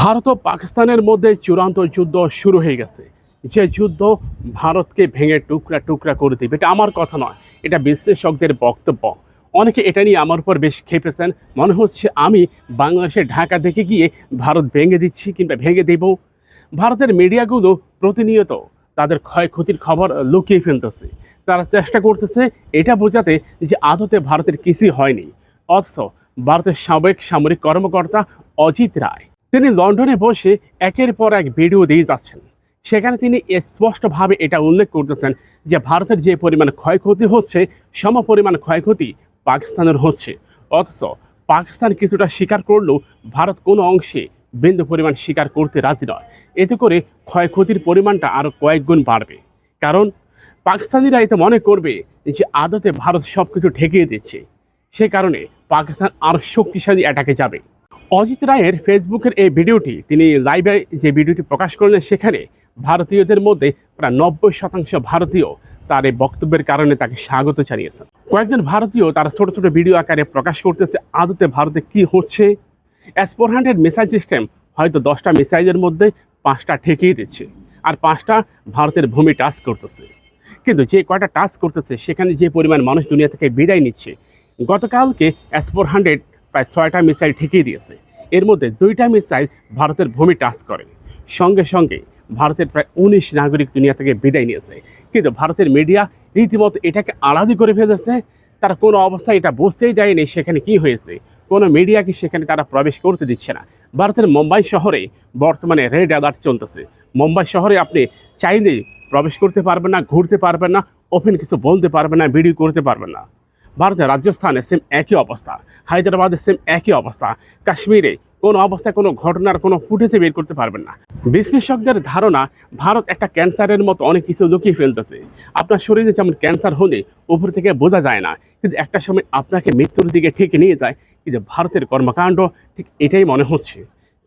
ভারত ও পাকিস্তানের মধ্যে চূড়ান্ত যুদ্ধ শুরু হয়ে গেছে। যে যুদ্ধ ভারতকে ভেঙে টুকরা টুকরা করে দেবে, এটা আমার কথা নয়, এটা বিশ্লেষকদের বক্তব্য। অনেকে এটা নিয়ে আমার উপর বেশ খেপেছেন। মনে হচ্ছে আমি বাংলাদেশের ঢাকা থেকে গিয়ে ভারত ভেঙে দিচ্ছি কিংবা ভেঙে দেব। ভারতের মিডিয়াগুলো প্রতিনিয়ত তাদের ক্ষয়ক্ষতির খবর লুকিয়ে ফেলতেছে। তারা চেষ্টা করতেছে এটা বোঝাতে যে আদতে ভারতের কিছুই হয়নি। অথচ ভারতের সাবেক সামরিক কর্মকর্তা অজিত রায় তিনি লন্ডনে বসে একের পর এক ভিডিও দিয়ে যাচ্ছেন। সেখানে তিনি স্পষ্টভাবে এটা উল্লেখ করতেছেন যে ভারতের যে পরিমাণ ক্ষয়ক্ষতি হচ্ছে, সম পরিমাণ ক্ষয়ক্ষতি পাকিস্তানের হচ্ছে। অথচ পাকিস্তান কিছুটা স্বীকার করলেও ভারত কোনো অংশে বিন্দু পরিমাণ স্বীকার করতে রাজি নয়। এতে করে ক্ষয়ক্ষতির পরিমাণটা আরও কয়েক গুণ বাড়বে। কারণ পাকিস্তানিরা এতে মনে করবে যে আদতে ভারত সব কিছু ঠেকিয়ে দিচ্ছে। সে কারণে পাকিস্তান আরও শক্তিশালী অ্যাটাকে যাবে। অজিত রায়ের ফেসবুকের এই ভিডিওটি, তিনি লাইভে যে ভিডিওটি প্রকাশ করলেন সেখানে ভারতীয়দের মধ্যে প্রায় নব্বই শতাংশ ভারতীয় তার এই বক্তব্যের কারণে তাকে স্বাগত জানিয়েছেন। কয়েকজন ভারতীয় তারা ছোট ছোট ভিডিও আকারে প্রকাশ করতেছে, আদতে ভারতে কি হচ্ছে? S four hundred missile system হয়তো দশটা মিসাইলের মধ্যে পাঁচটা ঠেকিয়ে দিচ্ছে আর পাঁচটা ভারতের ভূমি টাচ করতেছে। কিন্তু যে কয়টা টাচ করতেছে, সেখানে যে পরিমাণ মানুষ দুনিয়া থেকে বিদায় নিচ্ছে, গতকালকে এস ফোর হান্ড্রেড প্রায় ছয়টা মিসাইল ঠেকিয়ে দিয়েছে। এর মধ্যে দুইটা মিসাইল ভারতের ভূমি টাচ করে। সঙ্গে সঙ্গে ভারতের প্রায় উনিশ নাগরিক দুনিয়া থেকে বিদায় নিয়েছে। কিন্তু ভারতের মিডিয়া রীতিমতো এটাকে আলাদি করে ফেলেছে। তারা কোনো অবস্থায় এটা বুঝতেই যায়নি সেখানে কি হয়েছে। কোনো মিডিয়াকে সেখানে তারা প্রবেশ করতে দিচ্ছে না। ভারতের মুম্বাই শহরে বর্তমানে রেড অ্যালার্ট চলতেছে। মুম্বাই শহরে আপনি চাইলে প্রবেশ করতে পারবেন না, ঘুরতে পারবেন না, ওপেন কিছু বলতে পারবেন না, ভিডিও করতে পারবেন না। ভারতের রাজস্থানে সেম একই অবস্থা। হায়দ্রাবাদে সেম একই অবস্থা। কাশ্মীরে কোনো অবস্থায় কোনো ঘটনার কোনো ফুটেজে বের করতে পারবেন না। বিশেষজ্ঞদের ধারণা, ভারত একটা ক্যান্সারের মতো অনেক কিছু লুকিয়ে ফেলতেছে। আপনার শরীরে যেমন ক্যান্সার হলে উপর থেকে বোঝা যায় না, কিন্তু একটা সময় আপনাকে মৃত্যুর দিকে ঠিক নিয়ে যায় কিন্তু ভারতের কর্মকাণ্ড, ঠিক এটাই মনে হচ্ছে।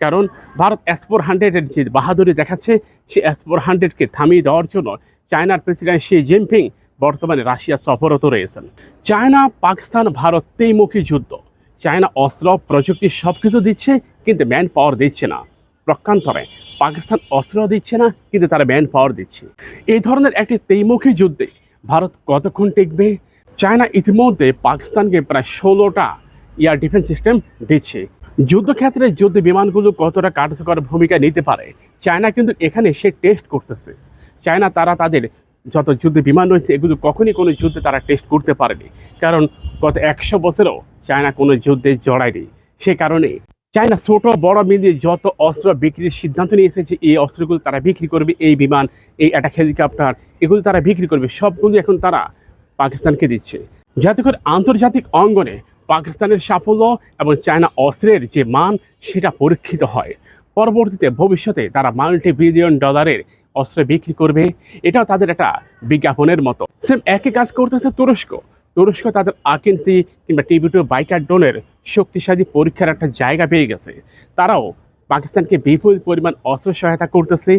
কারণ ভারত এস ফোর হান্ড্রেডের যে বাহাদুরি দেখাচ্ছে, সে ফোর হান্ড্রেডকে থামিয়ে দেওয়ার জন্য চায়নার প্রেসিডেন্ট শি জিনপিং বর্তমানে রাশিয়া সফরত রয়েছেন। চায়না, পাকিস্তান, ভারত তেইমুখী যুদ্ধ। চায়না অস্ত্র, প্রযুক্তি সব কিছু দিচ্ছে, কিন্তু ম্যান পাওয়ার দিচ্ছে না। প্রক্ষান্তরে পাকিস্তান অস্ত্র দিচ্ছে না, কিন্তু তারা ম্যান পাওয়ার দিচ্ছে। এই ধরনের একটি তেইমুখী যুদ্ধে ভারত কতক্ষণ টিকবে? চায়না ইতিমধ্যে পাকিস্তানকে প্রায় ষোলোটা এয়ার ডিফেন্স সিস্টেম দিচ্ছে। যুদ্ধক্ষেত্রে যুদ্ধ বিমানগুলো কতটা কার্যকর ভূমিকা নিতে পারে, চায়না কিন্তু এখানে সে টেস্ট করতেছে। চায়না, তারা তাদের যত যুদ্ধ বিমান রয়েছে, এগুলো কখনই কোনো যুদ্ধে তারা টেস্ট করতে পারেনি। কারণ গত একশো বছরেও চায়না কোনো যুদ্ধে জড়ায়নি। সে কারণে চায়না ছোট বড় মিলিয়ে যত অস্ত্র বিক্রির সিদ্ধান্ত নিয়ে এসেছে, এই অস্ত্রগুলো তারা বিক্রি করবে, এই বিমান, এই অ্যাটাক হেলিকপ্টার এগুলো তারা বিক্রি করবে। সবগুলো এখন তারা পাকিস্তানকে দিচ্ছে। যাতে করে আন্তর্জাতিক অঙ্গনে পাকিস্তানের সাফল্য এবং চায়না অস্ত্রের যে মান, সেটা পরীক্ষিত হয়। পরবর্তীতে ভবিষ্যতে তারা মাল্টি বিলিয়ন ডলারের অস্ত্র বিক্রি করবে, এটাও তাদের একটা বিজ্ঞাপনের মতো। সেম একই কাজ করতেছে তুরস্ক। তুরস্ক তাদের আকিনসি কিংবা টিভি টু বাইকার ড্রোনের শক্তিশালী পরীক্ষার একটা জায়গা পেয়ে গেছে। তারাও পাকিস্তানকে বিপুল পরিমাণ অস্ত্র সহায়তা করতেছে,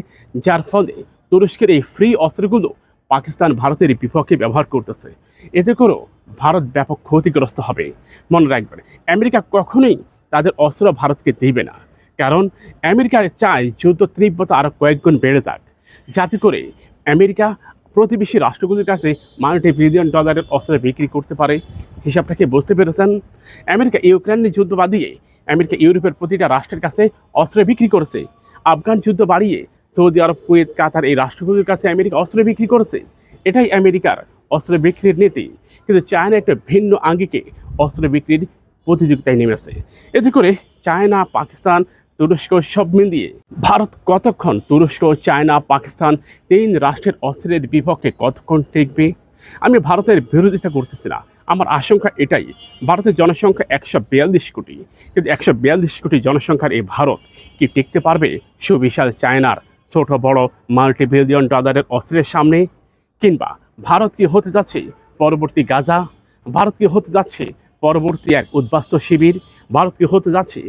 যার ফলে তুরস্কের এই ফ্রি অস্ত্রগুলো পাকিস্তান ভারতের বিপক্ষে ব্যবহার করতেছে। এতে করেও ভারত ব্যাপক ক্ষতিগ্রস্ত হবে। মনে রাখবেন, আমেরিকা কখনোই তাদের অস্ত্র ভারতকে দিবে না। কারণ আমেরিকা চায় যুদ্ধ তীব্রতা আরও কয়েকগুণ বেড়ে যাক। যাতে করে আমেরিকা প্রতিবেশী রাষ্ট্রগুলির কাছে মাল্টি বিলিয়ন ডলারের অস্ত্র বিক্রি করতে পারে। হিসাবটাকে বুঝতে পেরেছেন? আমেরিকা ইউক্রেনের যুদ্ধ বাদিয়ে আমেরিকা ইউরোপের প্রতিটা রাষ্ট্রের কাছে অস্ত্র বিক্রি করেছে। আফগান যুদ্ধ বাড়িয়ে সৌদি আরব, কুয়েত, কাতার এই রাষ্ট্রগুলির কাছে আমেরিকা অস্ত্র বিক্রি করেছে। এটাই আমেরিকার অস্ত্র বিক্রির নীতি। কিন্তু চায়না একটা ভিন্ন আঙ্গিকে অস্ত্র বিক্রির প্রতিযোগিতায় নেমেছে। এতে করে চায়না, পাকিস্তান তুরস্ক সব মিলিয়ে ভারত কতক্ষণ তুরস্ক চায়না, পাকিস্তান তিন রাষ্ট্রের অস্ত্রের বিপক্ষে কতক্ষণ টিকবে? আমি ভারতের বিরোধিতা করতেছি না। আমার আশঙ্কা এটাই, ভারতের জনসংখ্যা একশো বিয়াল্লিশ কোটি। কিন্তু একশো বিয়াল্লিশ কোটি জনসংখ্যার এই ভারত কি টিকতে পারবে? সুবিশাল চায়নার ছোট বড় মাল্টি বিলিয়ন ডলারের অস্ত্রের সামনে। কিংবা ভারত কি হতে যাচ্ছে পরবর্তী গাজা? ভারত কি হতে যাচ্ছে পরবর্তী এক উদ্বাস্ত শিবির? ভারত কি হতে যাচ্ছে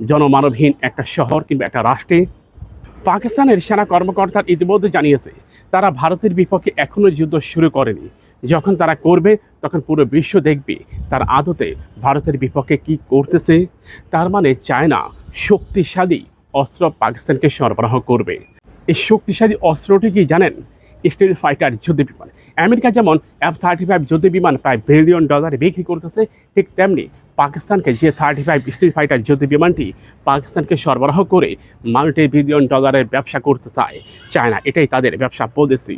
জনমানবহীন একটা শহর কিংবা একটা রাষ্ট্রে। পাকিস্তানের সেনা কর্মকর্তা ইতিমধ্যে জানিয়েছে, তারা ভারতের বিপক্ষে এখনও যুদ্ধ শুরু করেনি। যখন তারা করবে, তখন পুরো বিশ্ব দেখবে তার আদতে ভারতের বিপক্ষে কি করতেছে। তার মানে চায়না শক্তিশালী অস্ত্র পাকিস্তানকে সরবরাহ করবে। এই শক্তিশালী অস্ত্রটি কি জানেন? স্টিল ফাইটার যুদ্ধ বিমান। আমেরিকা যেমন এফ থার্টি ফাইভ যুদ্ধ বিমান প্রায় বিলিয়ন ডলারে বিক্রি করতেছে, ঠিক তেমনি পাকিস্তানকে যে থার্টি ফাইভ স্টিল ফাইটার যুদ্ধ বিমানটি পাকিস্তানকে সরবরাহ করে মাল্টি বিলিয়ন ডলারের ব্যবসা করতে চায়। চায়না, এটাই তাদের ব্যবসা পলিসি